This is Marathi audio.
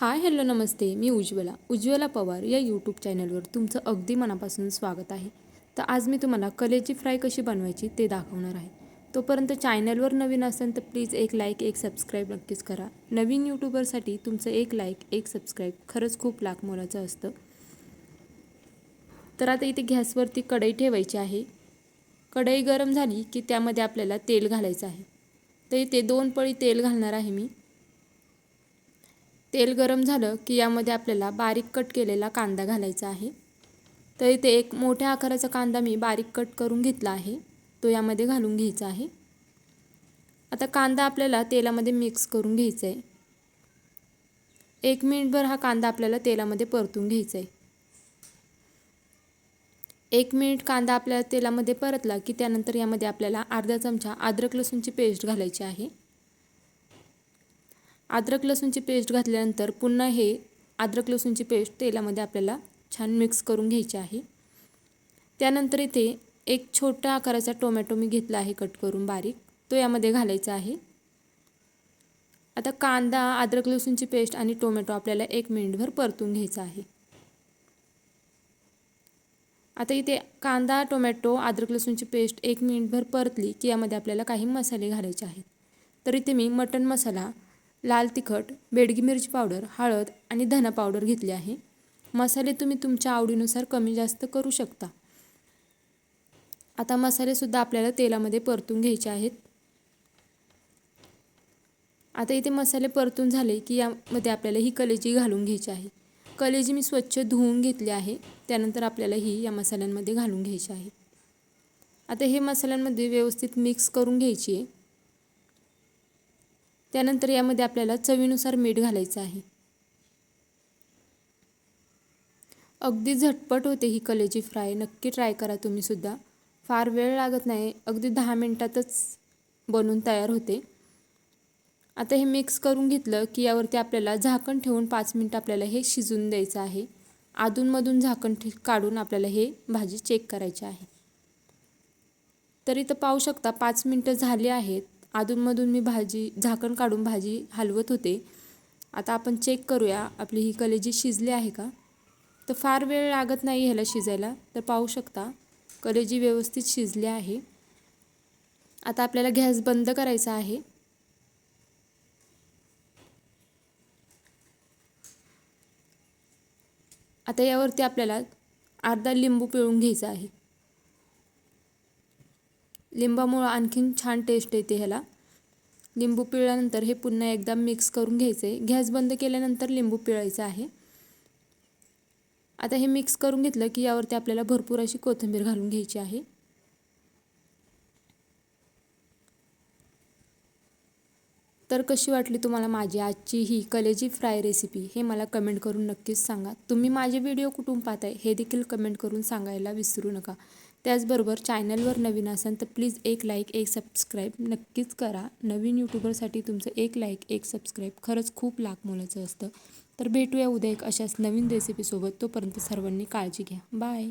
हाय हॅलो नमस्ते. मी उज्ज्वला. उज्ज्वला पवार या यूट्यूब चॅनलवर तुमचं अगदी मनापासून स्वागत आहे. तर आज मी तुम्हाला कलेची फ्राय कशी बनवायची ते दाखवणार आहे. तोपर्यंत चॅनलवर नवीन असेल तर प्लीज एक लाईक एक सबस्क्राईब नक्कीच करा. नवीन यूट्यूबरसाठी तुमचं एक लाईक एक सबस्क्राईब खरंच खूप लाख मोलाचं असतं. तर आता इथे गॅसवरती कढई ठेवायची आहे. कढई गरम झाली की त्यामध्ये आपल्याला तेल घालायचं आहे. तर इथे दोन पळी तेल घालणार आहे मी. तेल गरम झालं की यामध्ये आपल्याला बारीक कट केलेला कांदा घालायचा आहे. तर इथे एक मोठ्या आकाराचा कांदा मी बारीक कट करून घेतला आहे. तो यामध्ये घालून घ्यायचा आहे. आता कांदा आपल्याला तेलामध्ये मिक्स करून घ्यायचा आहे एक मिनिटभर हा कांदा आपल्याला तेलामध्ये परतून घ्यायचा आहे एक मिनिट कांदा आपल्याला तेलामध्ये परतला की त्यानंतर यामध्ये आपल्याला अर्धा चमचा अद्रक लसूणची पेस्ट घालायची आहे. अद्रक लसूणची पेस्ट घातल्यानंतर पुन्हा हे अद्रक लसूणची पेस्ट तेलामध्ये आपल्याला छान मिक्स करून घ्यायची आहे. त्यानंतर इथे एक छोटा आकाराचा टोमॅटो मी घेतला आहे कट करून बारीक. तो यामध्ये घालायचा आहे. आता कांदा अद्रक लसूणची पेस्ट आणि टोमॅटो आपल्याला एक मिनिटभर परतून घ्यायचा आहे. आता इथे कांदा टोमॅटो अद्रक लसूणची पेस्ट एक मिनिटभर परतली की यामध्ये आपल्याला काही मसाले घालायचे आहेत. तर इथे मी मटन मसाला लाल तिखट बेडगी मिरची पावडर हळद आणि धना पावडर घेतली आहे. मसाले तुम्ही तुमच्या आवडीनुसार कमी जास्त करू शकता. आता मसालेसुद्धा आपल्याला तेलामध्ये परतून घ्यायचे आहेत. आता इथे मसाले परतून झाले की यामध्ये आपल्याला ही कलेजी घालून घ्यायची आहे. कलेजी मी स्वच्छ धुवून घेतली आहे. त्यानंतर आपल्याला ही या मसाल्यांमध्ये घालून घ्यायची आहे. आता हे मसाल्यांमध्ये व्यवस्थित मिक्स करून घ्यायची आहे. त्यानंतर यामध्ये आपल्याला चवीनुसार मीठ घालायचं आहे. अगदी झटपट होते ही कलेची फ्राय. नक्की ट्राय करा तुम्हीसुद्धा फार वेळ लागत नाही. अगदी दहा मिनटातच बनून तयार होते. आता हे मिक्स करून घेतलं की यावरती आपल्याला झाकण ठेवून पाच मिनटं आपल्याला हे शिजून द्यायचं आहे. अधूनमधून झाकण ठे काढून आपल्याला हे भाजी चेक करायची आहे. तरी तर पाहू शकता पाच मिनटं झाली आहेत. अधूनमधून मी भाजी झाकण काढून भाजी हलवत होते. आता आपण चेक करूया आपली ही कलेजी शिजली आहे का? तर फार वेळ लागत नाही ह्याला शिजायला तर पाहू शकता कलेजी व्यवस्थित शिजली आहे. आता आपल्याला गॅस बंद करायचा आहे. आता यावरती आपल्याला अर्धा लिंबू पिळून घ्यायचा आहे. लिंबामुळं आणखीन छान टेस्ट येते ह्याला. लिंबू पिळल्यानंतर हे पुन्हा एकदा मिक्स करून घ्यायचं. आहे गॅस बंद केल्यानंतर लिंबू पिळायचं आहे. आता हे मिक्स करून घेतलं की यावरती आपल्याला भरपूर अशी कोथिंबीर घालून घ्यायची आहे. तर कशी वाटली तुम्हाला माझी आजची ही कलेजी फ्राय रेसिपी हे मला कमेंट करून नक्कीच सांगा. तुम्ही माझे व्हिडिओ कुठून पाहताय हे देखील कमेंट करून सांगायला विसरू नका. त्याचबरोबर चॅनलवर नवीन असाल तर प्लीज एक लाईक एक सबस्क्राईब नक्कीच करा. नवीन यूट्यूबरसाठी तुमचं एक लाईक एक सबस्क्राईब खरंच खूप लाख मोलाचं असतं. तर भेटूया उद्या एक अशाच नवीन रेसिपीसोबत तोपर्यंत सर्वांनी काळजी घ्या. बाय